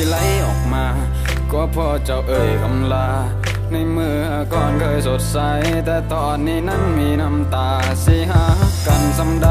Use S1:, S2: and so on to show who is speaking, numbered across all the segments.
S1: ที่ไหลออกมา ก็พอเจ้าเอ่ยคำลา ในเมื่อก่อนเคยสดใส แต่ตอนนี้นั้นมีน้ำตาสิหากันสำใด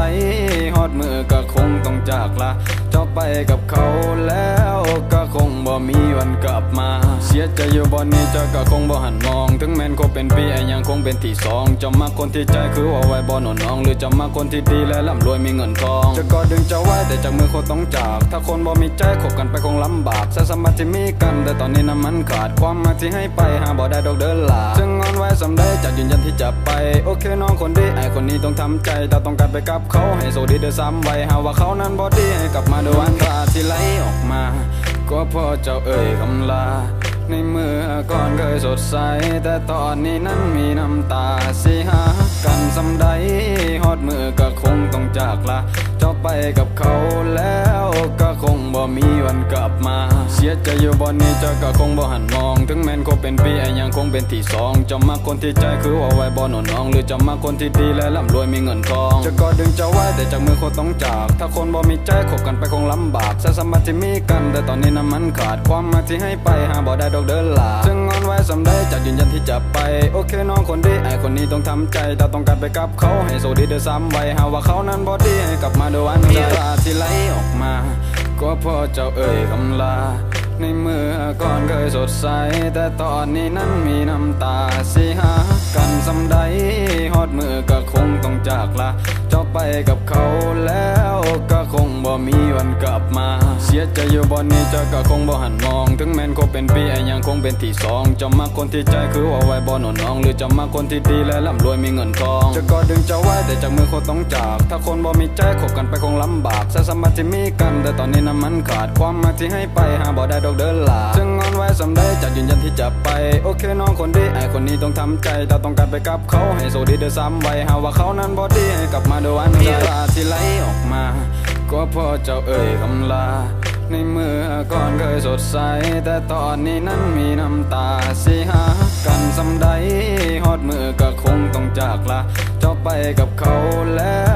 S1: ฮอดมือก็คงต้องจากลา เจ้าไปกับเขาแล้วก็ งบ่มีวันกลับมา เสียใจอยู่บ่นี้เจ้าก็คงบ่หันมอง ถึงแม้นคบเป็นปีไอ้ยังคงเป็นที่สองจะมาคนที่ใจคือว่าไว้บ่หนอนน้อง หรือจะมาคนที่ดีและร่ำรวยมีเงินทอง จะก็ดึงจ้าไว้แต่จากมือคนต้องจาก ถ้าคนบ่มีใจคบกันไปคงลำบากสะสมบัติที่มีกัน แต่ตอนนี้น้ำมันขาดความมาที่ให้ไปหาบ่ได้ดอกเดินลาจึงงอนไว้สำได้จะยืนยันที่จะไป โอเคน้องคนดีไอ้คนนี้ต้องทำใจแต่ต้องการไปกับเขาให้โซดีเดือซ้ำไว้หาว่าเขานั้นบ่ดีให้กลับมาด้วยวันตาที่ไหลออกมา ก็พ่อเจ้าเอ่ยคำลา ในเมื่อก่อนเคยสดใส แต่ตอนนี้นั้นมีน้ำตาสิหากันสำใดฮอดมือก็คงต้องจากลา เจ้าไปกับเขาแล้ว บ่มีวันกลับมา เสียใจอยู่บ่นี้เจ้าก็คงบ่หันมอง ถึงแม้นคบเป็นปีไอ้ยังคงเป็นที่สองจะมาคนที่ใจคือว่าไว้บ่หนอนน้อง หรือจะมาคนที่ดีและร่ำรวยมีเงินทอง จะก็ดึงจ้าไว้แต่จากมือคนต้องจาก ถ้าคนบ่มีใจคบกันไปคงลำบากสะสมบัติที่มีกัน แต่ตอนนี้น้ำมันขาดความมาที่ให้ไปหาบ่ได้ดอกเดินลาจึงงอนไว้สำได้จะยืนยันที่จะไป โอเคน้องคนดีไอ้คนนี้ต้องทำใจแต่ต้องการไปกับเขาให้โซดีเดือซ้ำไว้หาว่าเขานั้นบ่ดีให้กลับมาด้วยวันใจที่ไหล ก็พ่อเจ้าเอ่ยคำลา ในเมื่อก่อนเคยสดใส แต่ตอนนี้นั้นมีน้ำตาสิหากันสำใดฮอดมือก็คงต้องจากลา เจ้าไปกับเขาแล้วก็คงบ่มีวันกลับ เสียใจอยู่บ่นี้เจ้าก็คงบ่หันมอง ถึงแม้นคบเป็นปีไอ้ยังคงเป็นที่สองจะมาคนที่ใจคือว่าไว้บ่หนอนน้อง หรือจะมาคนที่ดีและร่ำรวยมีเงินทอง จะก็ดึงจ้าไว้แต่จากมือคนต้องจาก ถ้าคนบ่มีใจคบกันไปคงลำบากสะสมบัติที่มีกัน แต่ตอนนี้น้ำมันขาดความมาที่ให้ไปหาบ่ได้ดอกเดินลาจึงงอนไว้สำได้จะยืนยันที่จะไป โอเคน้องคนดีไอ้คนนี้ต้องทำใจแต่ต้องการไปกับเขาให้โซดีเดือซ้ำไว้หาว่าเขานั้นบ่ดีให้กลับมาด้วยวันใจตาที่ไหลออกมา ก็พ่อเจ้าเอ่ยคำลา ในเมื่อก่อนเคยสดใส แต่ตอนนี้นั้นมีน้ำตาสิหากันสำใดฮอดมือก็คงต้องจากลา เจ้าไปกับเขาแล้ว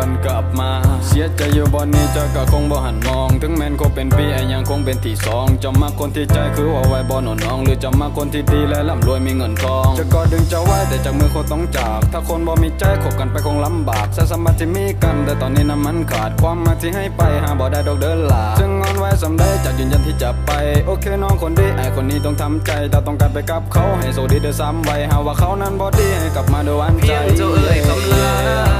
S1: วนกลับมา เสียใจอยู่บ่นี้เจ้าก็คงบ่หันมอง ถึงแม้นคบเป็นปีไอ้ยังคงเป็นที่สองจะมาคนที่ใจคือว่าไว้บ่หนอนน้อง หรือจะมาคนที่ดีและร่ำรวยมีเงินทองจะก็ดึงเจ้าไว้แต่จากมือคนต้องจาก ถ้าคนบ่มีใจคบกันไปคงลำบากสะสมบัติที่มีกัน แต่ตอนนี้น้ำมันขาดความมาที่ให้ไปหาบ่ได้ดอกเดินลาจึงงอนไว้สำได้จะยืนยันที่จะไป โอเคน้องคนดีไอ้คนนี้ต้องทำใจแต่ต้องการไปกับเขาให้โซดีเดือซ้ำไว้หาว่าเขานั้นบ่ดีให้กลับมาด้วยวันใจ
S2: เจ้าเอ่ยคำลา